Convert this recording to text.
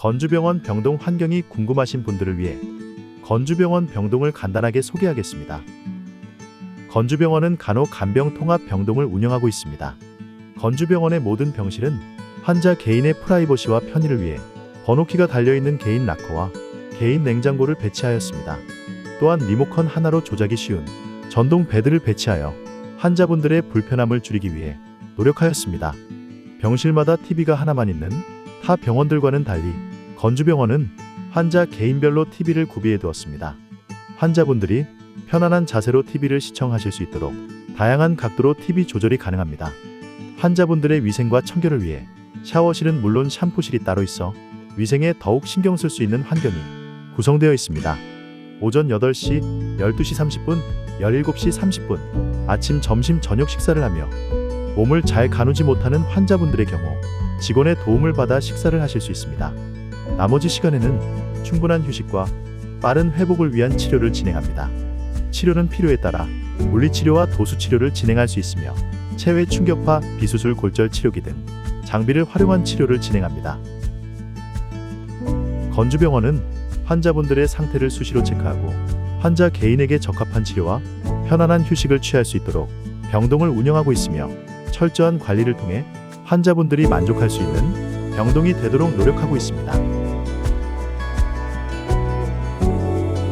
건주병원 병동 환경이 궁금하신 분들을 위해 건주병원 병동을 간단하게 소개하겠습니다. 건주병원은 간호 간병 통합 병동을 운영하고 있습니다. 건주병원의 모든 병실은 환자 개인의 프라이버시와 편의를 위해 번호키가 달려있는 개인 락커와 개인 냉장고를 배치하였습니다. 또한 리모컨 하나로 조작이 쉬운 전동 베드를 배치하여 환자분들의 불편함을 줄이기 위해 노력하였습니다. 병실마다 TV가 하나만 있는 타 병원들과는 달리 건주병원은 환자 개인별로 TV를 구비해 두었습니다. 환자분들이 편안한 자세로 TV를 시청하실 수 있도록 다양한 각도로 TV 조절이 가능합니다. 환자분들의 위생과 청결을 위해 샤워실은 물론 샴푸실이 따로 있어 위생에 더욱 신경 쓸 수 있는 환경이 구성되어 있습니다. 오전 8시, 12시 30분, 17시 30분, 아침, 점심, 저녁 식사를 하며 몸을 잘 가누지 못하는 환자분들의 경우 직원의 도움을 받아 식사를 하실 수 있습니다. 나머지 시간에는 충분한 휴식과 빠른 회복을 위한 치료를 진행합니다. 치료는 필요에 따라 물리치료와 도수치료를 진행할 수 있으며 체외 충격파, 비수술 골절 치료기 등 장비를 활용한 치료를 진행합니다. 건주병원은 환자분들의 상태를 수시로 체크하고 환자 개인에게 적합한 치료와 편안한 휴식을 취할 수 있도록 병동을 운영하고 있으며 철저한 관리를 통해 환자분들이 만족할 수 있는 병동이 되도록 노력하고 있습니다.